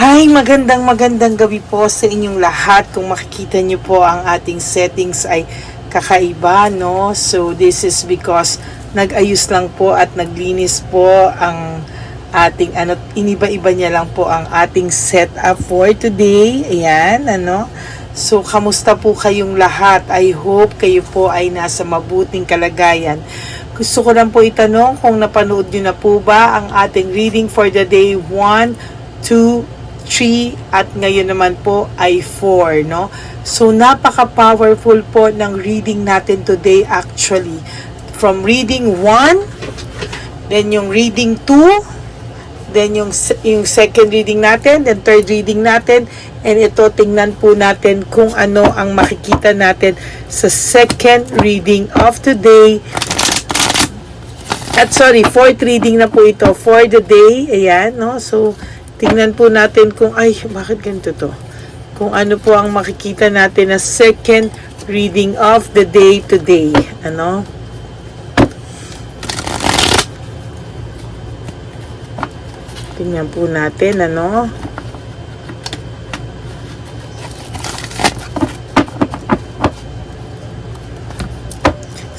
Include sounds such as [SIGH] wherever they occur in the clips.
Hi, magandang magandang gabi po sa inyong lahat. Kung makikita niyo po ang ating settings ay kakaiba, no? So, this is because nag-ayos lang po at naglinis po ang ating ano, iniba-iba niya lang po ang ating setup for today. Ayan, ano? So, kamusta po kayong lahat? I hope kayo po ay nasa mabuting kalagayan. Gusto ko lang po itanong kung napanood nyo na po ba ang ating reading for the day 1, 2, 3 at ngayon naman po ay 4, no? So napaka-powerful po ng reading natin today actually. From reading 1, then yung reading 2, then yung yung second reading natin, then third reading natin, and ito tingnan po natin kung ano ang makikita natin sa second reading of today at sorry, fourth reading na po ito for the day. Ayan, no? So, tingnan po natin kung, ay, bakit ganito to? Kung ano po ang makikita natin na second reading of the day today. Ano? Tingnan po natin, ano?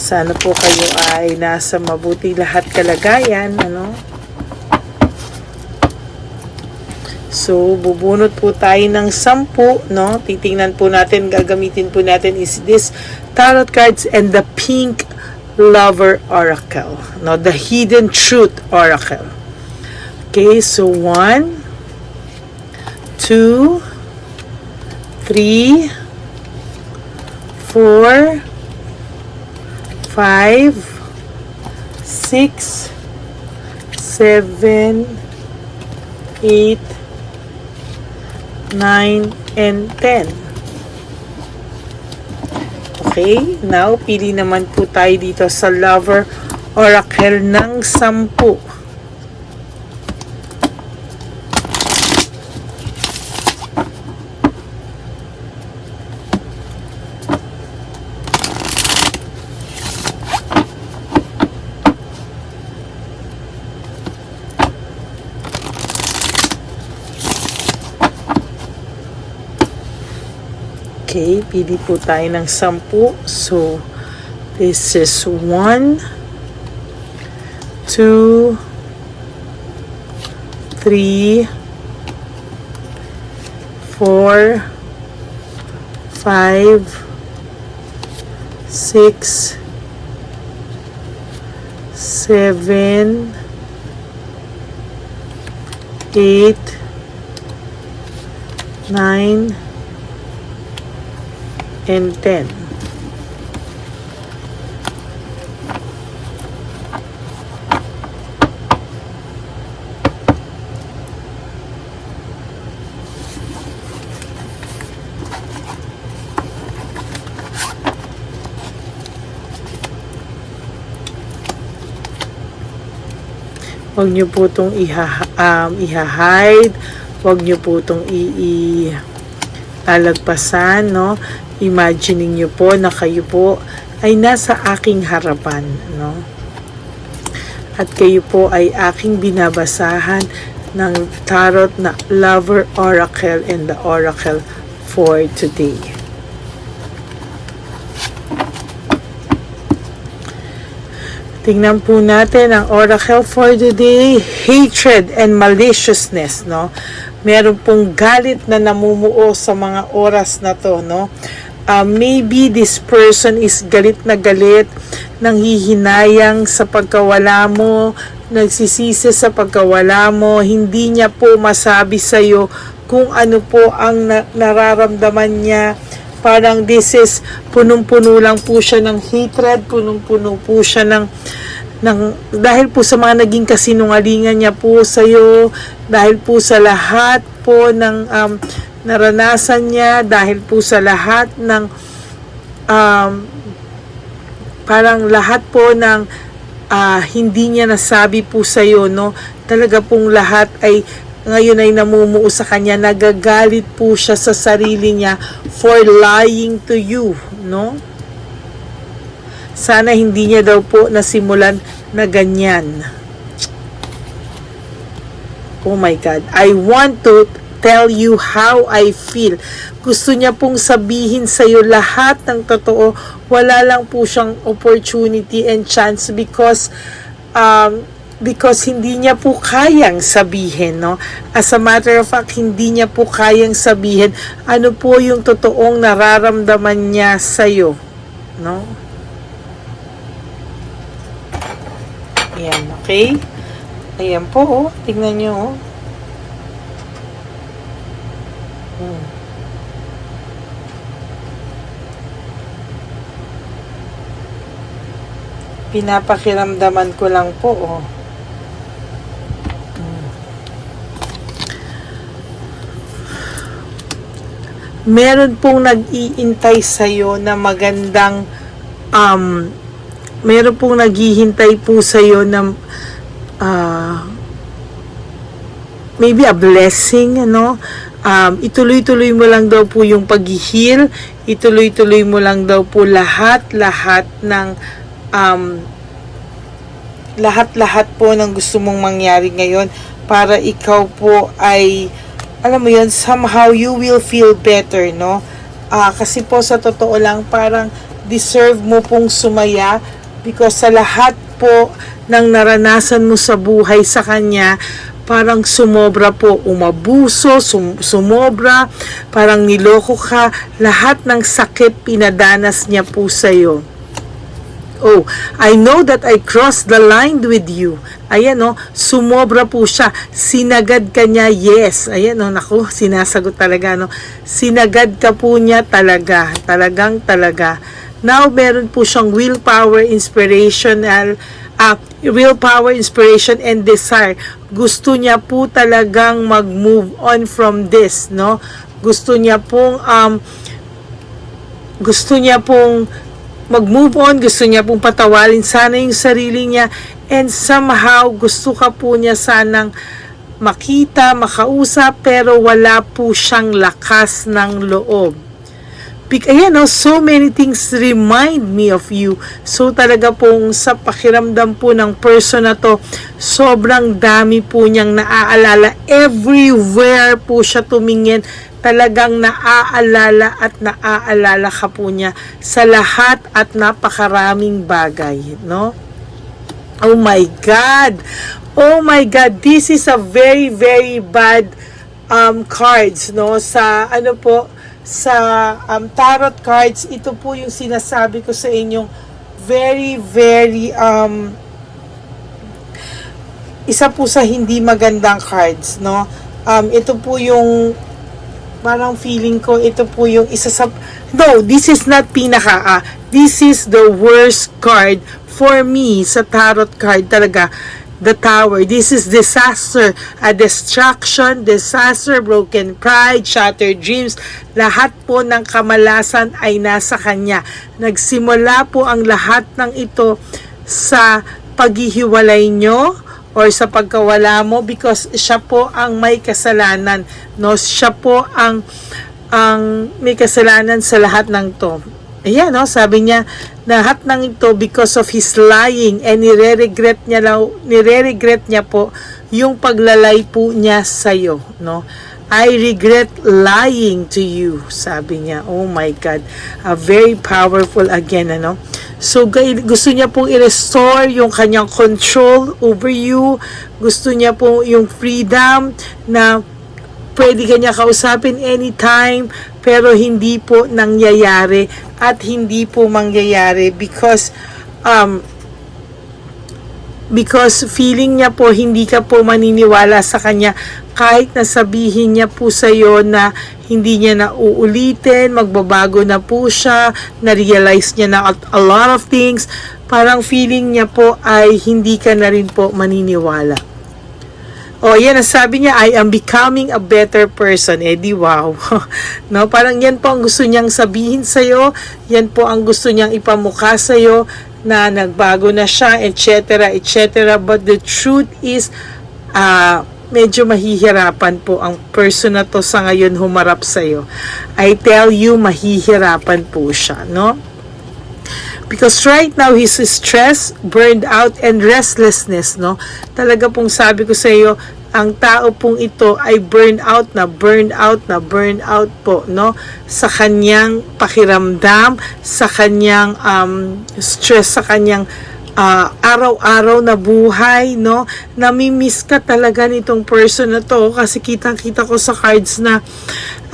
Sana po kayo ay nasa mabuti lahat kalagayan, ano? So, bubunot po tayo ng sampu, no? Titingnan po natin, gagamitin po natin is this tarot cards and the pink lover oracle, no? The hidden truth oracle. Okay, so one, two, three, four, five, six, seven, eight, 9, and 10. Okay, now pili naman po tayo dito sa lover oracle ng 10. Pili po tayo ng sampu. So, this is one, two, three, four, five, six, seven, eight, nine, and 10. Huwag niyo po itong iha, um, iha-hide. Huwag niyo po itong i- i- lalagpasan, no? Imagining niyo po na kayo po ay nasa aking harapan, no? At kayo po ay aking binabasahan ng tarot na Lover Oracle and the Oracle for today. Tingnan po natin ang oracle for today, hatred and maliciousness, no? Meron pong galit na namumuo sa mga oras na to, no? Uh, maybe this person is galit na galit, nanghihinayang sa pagkawala mo, nagsisisi sa pagkawala mo, hindi niya po masabi sa'yo kung ano po ang na- nararamdaman niya, parang this is punong-puno lang po siya ng hatred, punong-puno po siya ng ng dahil po sa mga naging kasinungalingan niya po sa iyo, dahil po sa lahat po ng um, naranasan niya, dahil po sa lahat ng um, parang lahat po ng ah, hindi niya nasabi po sa iyo, no? Talaga pong lahat ay ngayon ay namumuo sa kanya, nagagalit po siya sa sarili niya for lying to you, no? Sana hindi niya daw po nasimulan na ganyan. Oh my God. I want to tell you how I feel. Gusto niya pong sabihin sa iyo lahat ng totoo. Wala lang po siyang opportunity and chance because um, because hindi niya po kayang sabihin, no? As a matter of fact, hindi niya po kayang sabihin ano po yung totoong nararamdaman niya sa iyo, no? Ayan, okay? Ayan po, oh. Tingnan niyo, oh. Hmm. Pinapakiramdaman ko lang po, oh. meron pong nag-iintay sa'yo na magandang um, meron pong naghihintay po sa'yo na ah, maybe a blessing, ano? Um, ituloy-tuloy mo lang daw po yung paghihil, ituloy-tuloy mo lang daw po lahat-lahat ng um, lahat-lahat po ng gusto mong mangyari ngayon para ikaw po ay alam mo yun, somehow you will feel better, no? Ah, kasi po sa totoo lang, parang deserve mo pong sumaya because sa lahat po ng naranasan mo sa buhay sa kanya, parang sumobra po, umabuso, sum- sumobra, parang niloko ka, lahat ng sakit pinadanas niya po sa'yo. Oh, I know that I crossed the line with you. Ayan no, sumobra po siya. Sinagad ka niya, yes. Ayan no, naku, sinasagot talaga no. Sinagad ka po niya talaga. Talagang talaga. Now, meron po siyang willpower, inspirational, uh, willpower, inspiration, and desire. Gusto niya po talagang mag-move on from this, no? Gusto niya pong, um, gusto niya pong mag-move on, gusto niya pong patawarin sana yung sarili niya and somehow gusto ka po niya sanang makita, makausap pero wala po siyang lakas ng loob. Big, ayan no, so many things remind me of you. So talaga pong sa pakiramdam po ng person na to, sobrang dami po niyang naaalala. Everywhere po siya tumingin, talagang naaalala at naaalala ka po niya sa lahat at napakaraming bagay, no? Oh my God! Oh my God! This is a very, very bad um, cards, no? Sa, ano po, sa um, tarot cards, ito po yung sinasabi ko sa inyong very, very, um, isa po sa hindi magandang cards, no? Um, ito po yung parang feeling ko ito po yung isa sa no this is not pinaka ah, this is the worst card for me sa tarot card talaga the tower. This is disaster a destruction disaster broken pride shattered dreams. Lahat po ng kamalasan ay nasa kanya. Nagsimula po ang lahat ng ito sa paghihiwalay nyo or sa pagkawala mo because siya po ang may kasalanan. No siya po ang ang may kasalanan sa lahat ng to ayan no sabi niya lahat ng ito because of his lying and nire-regret niya law, nire-regret niya po yung paglalay po niya sa iyo no I regret lying to you, sabi niya. Oh my God. A very powerful again, ano? So, gusto niya pong i-restore yung kanyang control over you. Gusto niya pong yung freedom na pwede kanya kausapin anytime, pero hindi po nangyayari at hindi po mangyayari because um, because feeling niya po hindi ka po maniniwala sa kanya kahit na sabihin niya po sa iyo na hindi niya na uulitin, magbabago na po siya, na-realize niya na a lot of things, parang feeling niya po ay hindi ka na rin po maniniwala. O, yan ang sabi niya, I am becoming a better person. Eh, di wow. [LAUGHS] no, parang yan po ang gusto niyang sabihin sa'yo. Yan po ang gusto niyang ipamukha sa'yo na nagbago na siya, etc., etc. But the truth is, uh, medyo mahihirapan po ang person na to sa ngayon humarap sa'yo. I tell you, mahihirapan po siya, no? Because right now, he's stressed, burned out, and restlessness, no? Talaga pong sabi ko sa iyo, ang tao pong ito ay burn out na burn out na burn out po no? Sa kanyang pakiramdam sa kanyang um, stress sa kanyang ah, araw-araw na buhay no? Namimiss ka talaga nitong person na to kasi kitang-kita ko sa cards na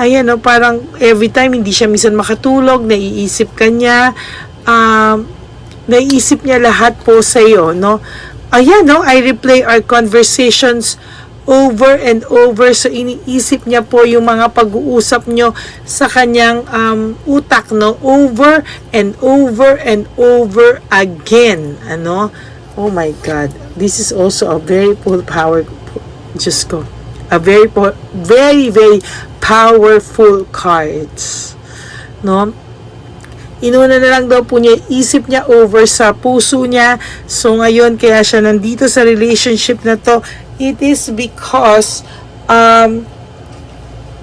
ayan no? Parang every time hindi siya minsan makatulog naiisip ka niya um, naiisip niya lahat po sa iyo no? Ayan no? I replay our conversations over and over. So iniisip niya po yung mga pag-uusap nyo sa kanyang um, utak no? Over and over and over again ano? Oh my god. This is also a very full power just go a very very very powerful cards no Inuna na lang daw po niya, isip niya over sa puso niya. So ngayon, kaya siya nandito sa relationship na to, it is because um,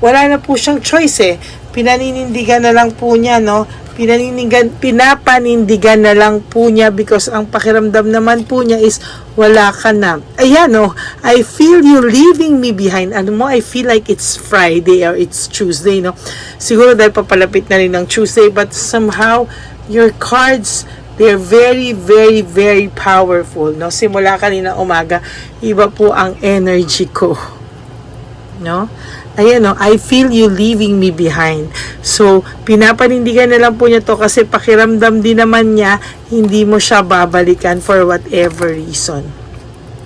wala na po siyang choice eh. Pinaninindigan na lang po niya, no? Pinaninindigan, pinapanindigan na lang po niya because ang pakiramdam naman po niya is wala ka na. Ayan, no? I feel you leaving me behind. Ano mo, I feel like it's Friday or it's Tuesday, no? Siguro dahil papalapit na rin ng Tuesday but somehow your cards they're very very very powerful no simula kanina umaga iba po ang energy ko no ayan no? I feel you leaving me behind. So pinapanindigan na lang po niya to kasi pakiramdam din naman niya hindi mo siya babalikan for whatever reason.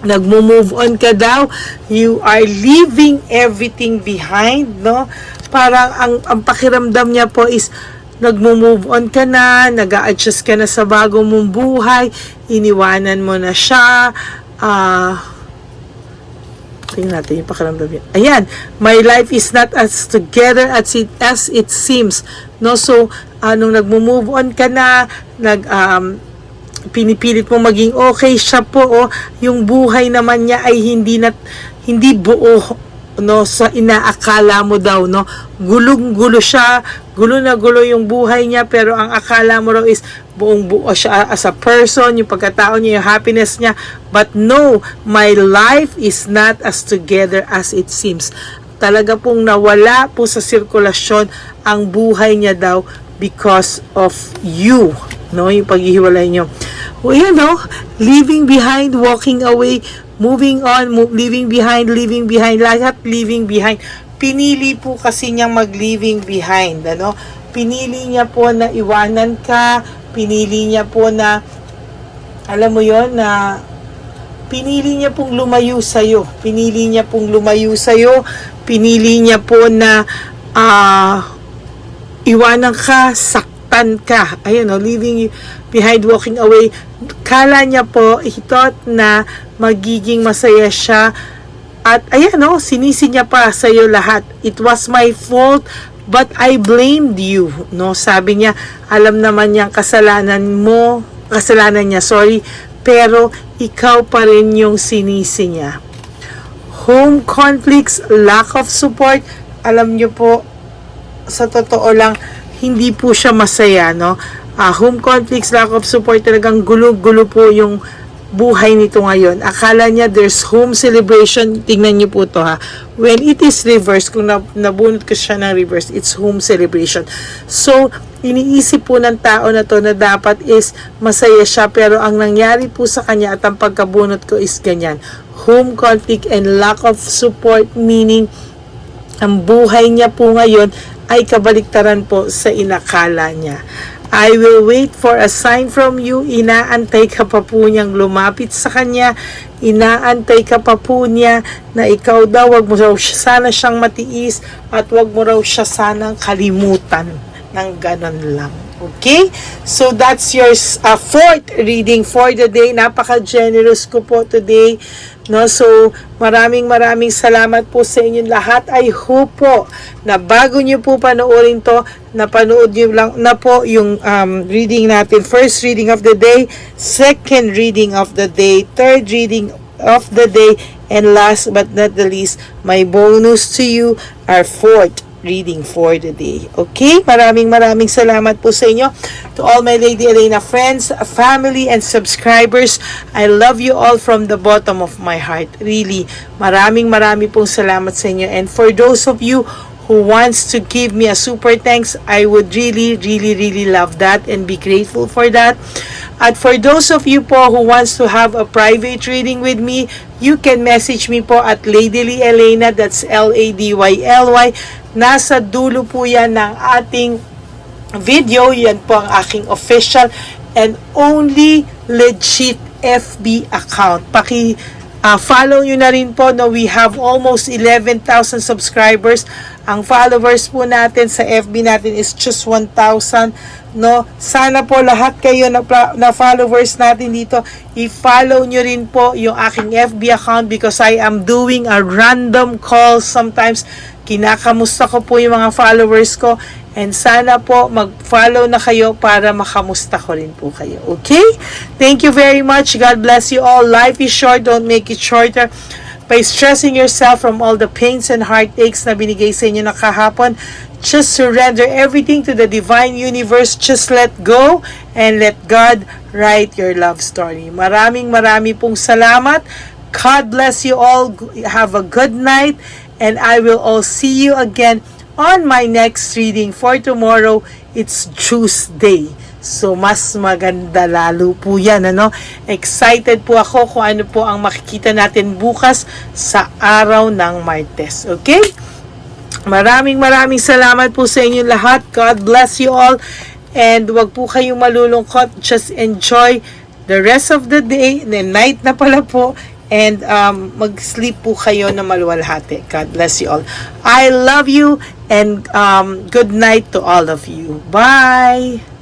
Nagmo-move on ka daw, you are leaving everything behind, no? Parang ang, ang pakiramdam niya po is nagmo-move on ka na, nag adjust ka na sa bagong mong buhay, iniwanan mo na siya, ah, tingnan natin yung pakiramdam niya. Ayan, my life is not as together as it, as it seems. No, so, anong nagmo-move on ka na, nag, um, pinipilit mo maging okay siya po oh, yung buhay naman niya ay hindi na hindi buo no sa inaakala mo daw no? Gulong-gulo siya gulo na gulo yung buhay niya pero ang akala mo raw is buong buo siya as a person yung pagkatao niya yung happiness niya. But no my life is not as together as it seems. Talaga pong nawala po sa sirkulasyon ang buhay niya daw because of you no? Yung paghihiwalay niyo. O yan no leaving behind walking away moving on mo- leaving behind leaving behind lahat leaving behind. Pinili po kasi niyang mag leaving behind ano? Pinili niya po na iwanan ka pinili niya po na alam mo yon na pinili niya pong lumayo sa iyo pinili niya pong lumayo sa iyo pinili niya po na ah iwanan ka, saktan ka. Ayun, no, leaving you behind, walking away. Kala niya po, he thought na magiging masaya siya. At ayan, no, sinisi niya pa sa iyo lahat. It was my fault, but I blamed you. No, sabi niya, alam naman niyang kasalanan mo, kasalanan niya, sorry, pero ikaw pa rin yung sinisi niya. Home conflicts, lack of support, alam niyo po, sa totoo lang, hindi po siya masaya, no? Ah, home conflicts, lack of support, talagang gulo-gulo po yung buhay nito ngayon. Akala niya there's home celebration. Tingnan niyo po to ha. When it is reverse, kung nab- nabunot ko siya ng reverse, it's home celebration. So, iniisip po ng tao na to na dapat is masaya siya pero ang nangyari po sa kanya at ang pagkabunot ko is ganyan. Home conflict and lack of support meaning ang buhay niya po ngayon ay kabaliktaran po sa inakala niya. I will wait for a sign from you. Inaantay ka pa po niyang lumapit sa kanya. Inaantay ka pa po niya na ikaw daw, wag mo raw siya- sana siyang matiis at wag mo raw siya sanang kalimutan ng ganon lang. Okay? So that's your uh, fourth reading for the day. Napaka-generous ko po today. No, so maraming maraming salamat po sa inyong lahat. I hope po na bago niyo po panoorin to, napanood niyo lang na po yung um, reading natin. First reading of the day, second reading of the day, third reading of the day, and last but not the least, my bonus to you, our fourth reading for the day. Okay? Maraming maraming salamat po sa inyo. To all my Lady Elena friends, family, and subscribers, I love you all from the bottom of my heart. Really, maraming maraming pong salamat sa inyo. And for those of you who wants to give me a super thanks, I would really, really, really love that and be grateful for that. At for those of you po who wants to have a private reading with me, you can message me po at Ladyly Elena, that's L-A-D-Y-L-Y. Nasa dulo po yan ng ating video. Yan po ang aking official and only legit FB account. Paki ah, follow nyo na rin po no we have almost 11,000 subscribers. Ang followers po natin sa FB natin is just 1,000 no. Sana po lahat kayo na, na followers natin dito i-follow nyo rin po yung aking FB account because I am doing a random call sometimes kinakamusta ko po yung mga followers ko and sana po mag-follow na kayo para makamusta ko rin po kayo. Okay? Thank you very much. God bless you all. Life is short. Don't make it shorter. By stressing yourself from all the pains and heartaches na binigay sa inyo na kahapon, just surrender everything to the divine universe. Just let go and let God write your love story. Maraming marami pong salamat. God bless you all. Have a good night. And I will all see you again on my next reading for tomorrow. It's Tuesday. So, mas maganda lalo po yan, ano? Excited po ako kung ano po ang makikita natin bukas sa araw ng Martes. Okay? Maraming maraming salamat po sa inyo lahat. God bless you all. And wag po kayong malulungkot. Just enjoy the rest of the day. The night na pala po. And um, mag-sleep po kayo na maluwalhati. God bless you all. I love you and um, good night to all of you. Bye!